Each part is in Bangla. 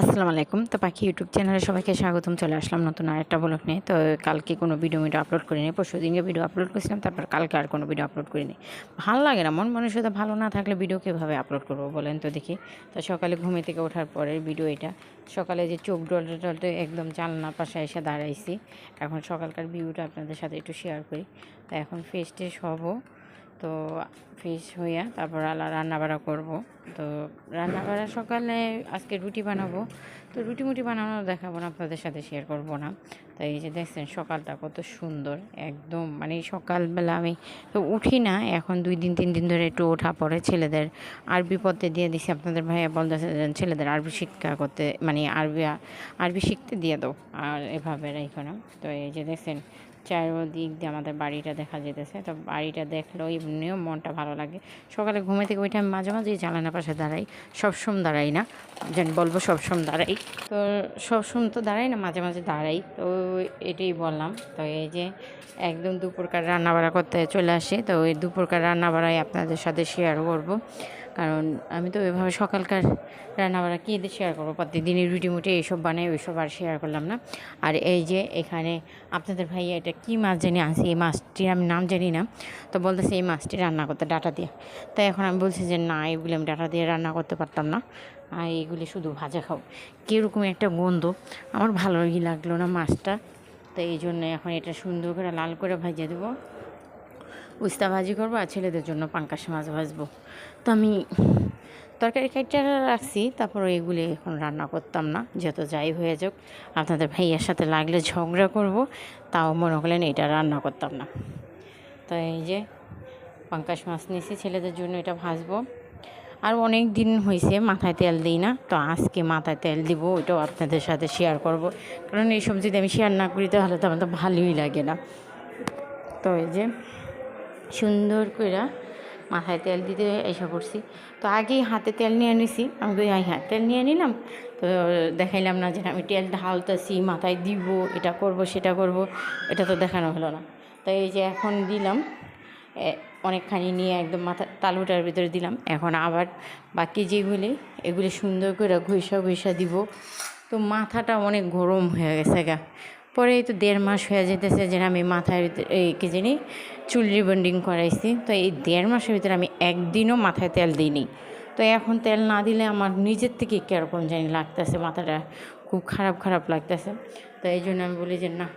আসসালামু আলাইকুম। তো পাখি ইউটিউব চ্যানেলে সবাইকে স্বাগতম। চলে আসলাম নতুন আর একটা ব্লগ নিয়ে। তো কালকে কোনো ভিডিও মিডিও আপলোড করিনি। পরশু দিনকে ভিডিও আপলোড করেছিলাম। তারপর কালকে আর কোনো ভিডিও আপলোড করিনি। ভালো লাগে না। মন মানুষের ভালো না থাকলে ভিডিও কীভাবে আপলোড করব বলেন তো দেখি। তো সকালে ঘুমে থেকে ওঠার পরের ভিডিও এটা। সকালে যে চোখ ডলতে টলতে একদম জানলার পাশে এসে দাঁড়াইছি। এখন সকালকার ভিউটা আপনাদের সাথে একটু শেয়ার করি। তো এখন ফেস টেস হব। তো ফ্রেশ হইয়া তারপর আলা রান্নাবাড়া করব। তো রান্নাবাড়া সকালে আজকে রুটি বানাবো। তো রুটি মুটি বানানো দেখাবো না, আপনাদের সাথে শেয়ার করব না। তো এই যে দেখছেন, সকালটা কত সুন্দর, একদম মানে সকালবেলা আমি তো উঠি না, এখন দুই দিন, তিন দিন ধরে একটু ওঠা পড়ে ছেলেদের আরবি পড়তে দিয়ে দিছি। আপনাদের ভাইয়া বলতেছে ছেলেদের আরবি শিক্ষা করতে মানে আরবি আরবি শিখতে দিয়ে দাও, আর এভাবে রেখো না। তো এই যে দেখছেন চারদিক দিয়ে আমাদের বাড়িটা দেখা যেতেছে। তো বাড়িটা দেখলেও এমনিও মনটা ভালো লাগে। সকালে ঘুমে থেকে ওইটা মাঝে মাঝে জানালার পাশে দাঁড়াই। সবসময় দাঁড়াই না, যেন বলব সবসময় দাঁড়াই। তো সবসময় তো দাঁড়াই না, মাঝে মাঝে দাঁড়াই। তো এটাই বললাম। তো এই যে একদম দুপুরকার রান্নাবাড়া করতে চলে আসি। তো ওই দুপুরকার রান্নাবাড়াই আপনাদের সাথে শেয়ার করব। কারণ আমি তো এভাবে সকালকার রান্নাবাড়া কী দিয়ে শেয়ার করব? প্রতিদিনই রুটি মুটি এইসব বানাই, ওইসব আর শেয়ার করলাম না। আর এই যে এখানে আপনাদের ভাইয়া এটা কী মাছ জানি আছে, এই মাছটির আমি নাম জানি না, তো বলতেছে এই মাছটি রান্না করতে, ডাটা দিয়ে। তাই এখন আমি বলছি যে, না, এগুলি আমি ডাটা দিয়ে রান্না করতে পারতাম না। আর এগুলি শুধু ভাজা খাও কীরকম একটা গন্ধ, আমার ভালোই লাগল না মাছটা। তো এই জন্য এখন এটা সুন্দর করে লাল করে ভাজিয়ে দেবো। উস্তা ভাজি করব আর ছেলেদের জন্য পাঙ্কাশ মাছ ভাজবো। তো আমি তরকারি কাইটা রাখছি, তারপর এগুলি এখন রান্না করতাম না, যত যাই হয়ে যাক। আপনাদের ভাইয়ার সাথে লাগলে ঝগড়া করব, তাও মনে করলেন এটা রান্না করতাম না। তো এই যে পাঙ্কাশ মাছ নিয়েছি, ছেলেদের জন্য এটা ভাজবো। আর অনেক দিন হয়েছে মাথায় তেল দিই না, তো আজকে মাথায় তেল দিব, ওইটাও আপনাদের সাথে শেয়ার করব। কারণ এই সব যদি আমি শেয়ার না করি, তাহলে তো আমার তো ভালোই লাগে না। তো এই যে সুন্দর করে মাথায় তেল দিতে এসে পড়ছি। তো আগেই হাতে তেল নিয়ে নিছি আমি তো হ্যাঁ তেল নিয়ে নিলাম তো দেখাইলাম না যে আমি তেল ঢালতেছি, মাথায় দিব, এটা করব, সেটা করব, এটা তো দেখানো হলো না। তো এই যে এখন দিলাম অনেকখানি নিয়ে একদম মাথা, তালুটার ভিতরে দিলাম। এখন আবার বাকি যেগুলি এগুলি সুন্দর করে ঘুষা ঘুষা দিব। তো মাথাটা অনেক গরম হয়ে গেছে গা। পরে এই তো দেড় মাস হয়ে যেতেছে যে আমি মাথার এই কি জানি চুল রিবন্ডিং করাইছি। তো এই দেড় মাসের ভিতরে আমি একদিনও মাথায় তেল দিইনি। তো এখন তেল না দিলে আমার নিজের থেকে কীরকম জানি লাগতেছে, মাথাটা খুব খারাপ খারাপ লাগতেছে। তো এই জন্য আমি বলি যে, না,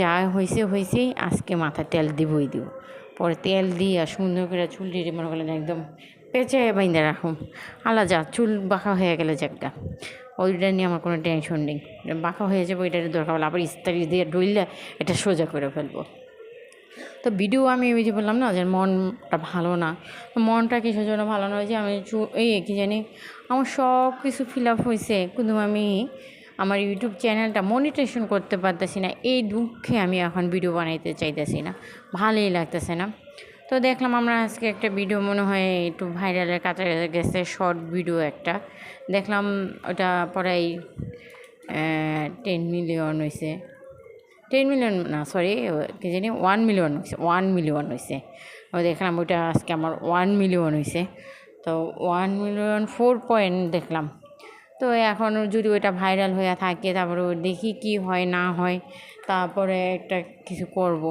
যা হয়েছে হয়েছেই আজকে মাথায় তেল দিবই দিব। পরে তেল দিয়ে সুন্দর করে চুল দিয়ে মনে করলেন একদম পেঁচে বাইন্দে রাখুন আলা যা, চুল বাঁকা হয়ে গেলে জায়গা ওইটা নিয়ে আমার কোনো টেনশন নেই। বাঁকা হয়ে যাবে ওইটার দরকার হলে আবার ইস্তারি দিয়ে ডইলে এটা সোজা করে ফেলব। তো ভিডিও আমি ওই যে বললাম না যে মনটা ভালো না মনটা কিসের জন্য ভালো না যে আমি এই কী জানি, আমার সব কিছু ফিল আপ হয়েছে কিন্তু আমি আমার ইউটিউব চ্যানেলটা মনিটেশন করতে পারতেছি না, এই দুঃখে আমি এখন ভিডিও বানাইতে চাইতেছি না, ভালোই লাগতেছে না। তো দেখলাম আমরা আজকে একটা ভিডিও মনে হয় একটু ভাইরালের কাছে গেছে শর্ট ভিডিও একটা। দেখলাম ওটা পরাই টেন মিলিয়ন হয়েছে টেন মিলিয়ন না সরি কি জানি ওয়ান মিলিয়ন হয়েছে ওয়ান মিলিয়ন হয়েছে ও দেখলাম ওইটা আজকে আমার ওয়ান মিলিয়ন হয়েছে তো ওয়ান মিলিয়ন ফোর পয়েন্ট দেখলাম। তো এখন যদি ওইটা ভাইরাল হয়ে থাকে, তারপরে দেখি কি হয়, না হয়, তারপরে একটা কিছু করব।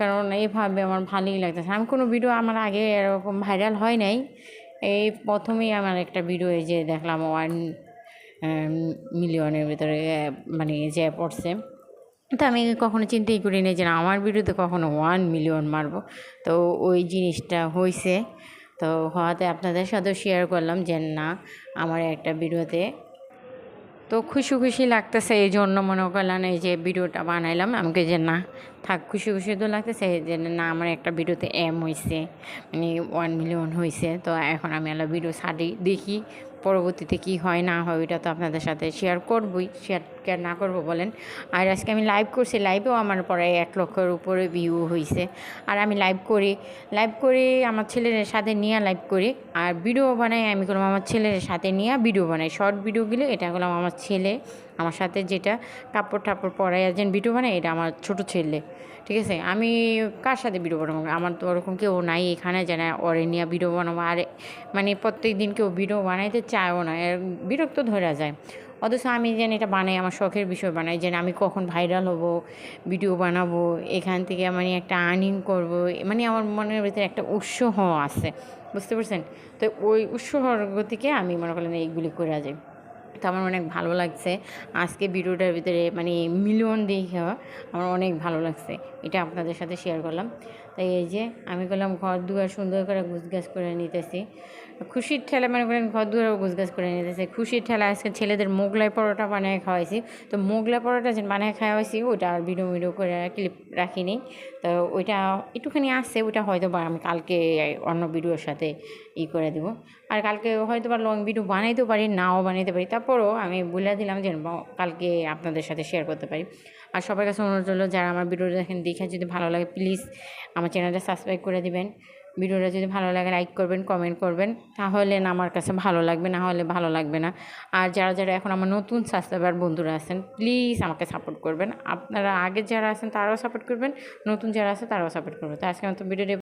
কারণ এইভাবে আমার ভালোই লাগতেছে। আমি কোনো ভিডিও আমার আগে এরকম ভাইরাল হয় নাই। এই প্রথমেই আমার একটা ভিডিও এই যে দেখলাম ওয়ান মিলিয়নের ভিতরে মানে যে পড়ছে। তো আমি কখনো চিন্তাই করি নি যে আমার ভিডিওতে কখনো ওয়ান মিলিয়ন মারবো। তো ওই জিনিসটা হয়েছে তো হওয়াতে আপনাদের সাথেও শেয়ার করলাম যে না, আমার একটা ভিডিওতে তো খুশি খুশি লাগতেছে। এই জন্য মনে করলাম এই যে ভিডিওটা বানাইলাম। আমাকে যে না থাক, খুশি খুশি তো লাগতেছে যে, না, আমার একটা ভিডিওতে এম হয়েছে মানে ওয়ান মিলিয়ন হয়েছে তো এখন আমি আলো ভিডিও ছাড়ি, দেখি পরবর্তীতে কি হয়, না হয়, ওইটা তো আপনাদের সাথে শেয়ার করবই শেয়ার কেয়ার না করব বলেন। আর আজকে আমি লাইভ করছি লাইভেও আমার পরে এক লক্ষের উপরে ভিউ হয়েছে আর আমি লাইভ করি লাইভ করে, আমার ছেলের সাথে নিয়ে লাইভ করি, আর ভিডিও বানাই আমি করলাম আমার ছেলের সাথে নিয়ে ভিডিও বানাই। শর্ট ভিডিওগুলো এটা করলাম আমার ছেলে আমার সাথে যেটা কাপড় টাপড় পরাই একজন ভিডিও বানাই এটা আমার ছোট ছেলে। ঠিক আছে? আমি কার সাথে ভিডিও বানাবো? আমার তো ওরকম কেউ নাই এখানে যে না নিয়ে ভিডিও বানাবো। আর মানে প্রত্যেক দিন কেউ ভিডিও বানাইতে চায়ও না। বিরক্ত ধরা যায়। অথচ আমি যেন এটা বানাই, আমার শখের বিষয় বানাই, যেন আমি কখন ভাইরাল হব, ভিডিও বানাবো, এখান থেকে মানে একটা আর্নিং করব মানে আমার মনের ভিতরে একটা উৎসাহ আছে। বুঝতে পারছেন? তো ওই উৎসাহর গতিকে আমি মনে করলেন এইগুলি করে যাই তো আমার অনেক ভালো লাগছে। আজকে ভিডিওটার ভিতরে মানে মিলিয়ন দেখে আমার অনেক ভালো লাগছে। এটা আপনাদের সাথে শেয়ার করলাম। তাই এই যে আমি করলাম ঘর দুয়ার সুন্দর করে গুছগাছ করে নিতেছি। খুশির ঠেলা, মনে করেন ঘর দুয়ার গুছগাছ করে নিতেছে খুশির ঠেলা, আজকে ছেলেদের মোগলাই পরোটা বানিয়ে খাওয়াইছি। তো মোগলাই পরোটা যে বানিয়ে খাওয়াইছি, ওইটা আর ভিডিও ভিডিও করে ক্লিপ রাখিনি। তো ওইটা একটুখানি আসছে ওইটা হয়তো বা আমি কালকে অন্য ভিডিওর সাথে ই করে দেবো। আর কালকে হয়তো বা লং ভিডিও বানাইতেও পারি, নাও বানাইতে পারি। তারপরও আমি বলে দিলাম যে কালকে আপনাদের সাথে শেয়ার করতে পারি। আর সবার কাছে অনুরোধ হলো যারা আমার ভিডিওটা দেখেন, দেখে যদি ভালো লাগে প্লিজ আমার চ্যানেলটা সাবস্ক্রাইব করে দিবেন। ভিডিওটা যদি ভালো লাগে লাইক করবেন কমেন্ট করবেন। তাহলে না আমার কাছে ভালো লাগবে, না হলে ভালো লাগবে না। আর যারা যারা এখন আমার নতুন সাবস্ক্রাইবার বন্ধুরা আছেন প্লিজ আমাকে সাপোর্ট করবেন। আপনারা আগে যারা আছেন, তারাও সাপোর্ট করবেন। নতুন যারা আছে, তারাও সাপোর্ট করবেন। তো আজকে আমার তো ভিডিওটি